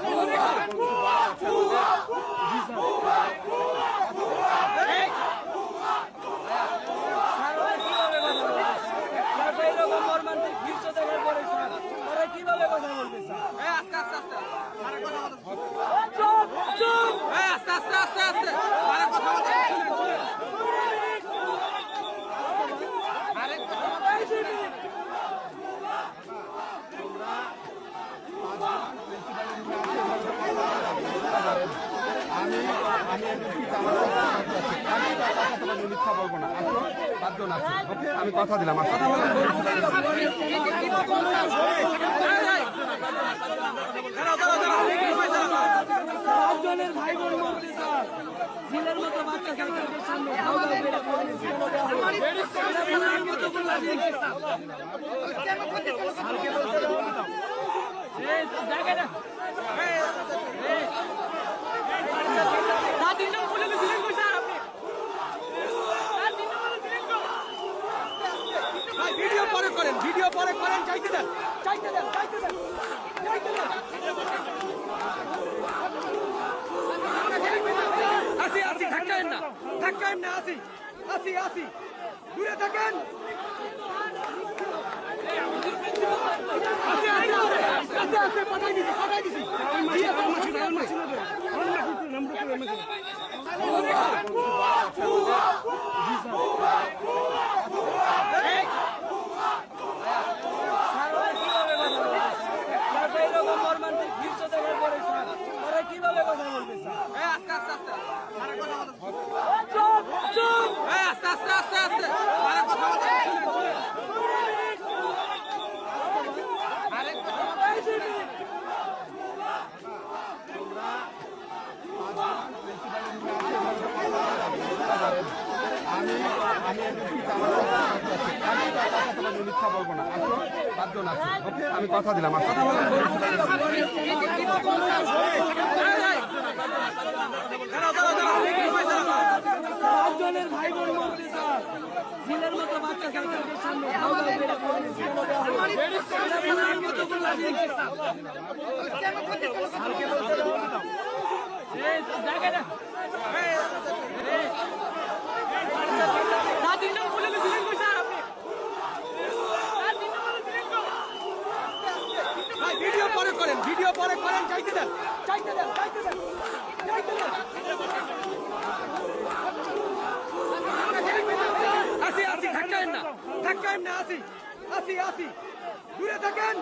不怕，不怕，不怕，不怕，不怕。কথা বলব না। আসো পাঁচজন আসো। ওকে আমি কথা দিলাম আসো। ভাই আসি আসি ধাক্কায় না। ধাক্কায় না, আসি। আসি আসি। দূরে থাকেন। পাঠাই দিছি পাঠাই দিছি। মিথ্যা বলব না আসো পাঁচজন আসো আমি কথা দিলাম আসো পাঁচজনের ভাই বোন মন্ত্রী স্যার ঝিলের মতো বাচ্চা খেলোয়াড়দের সামনে জায়গাটা। আসি আসি ধাক্কায় না ধাক্কায় না আসি আসি আসি দূরে থাকেন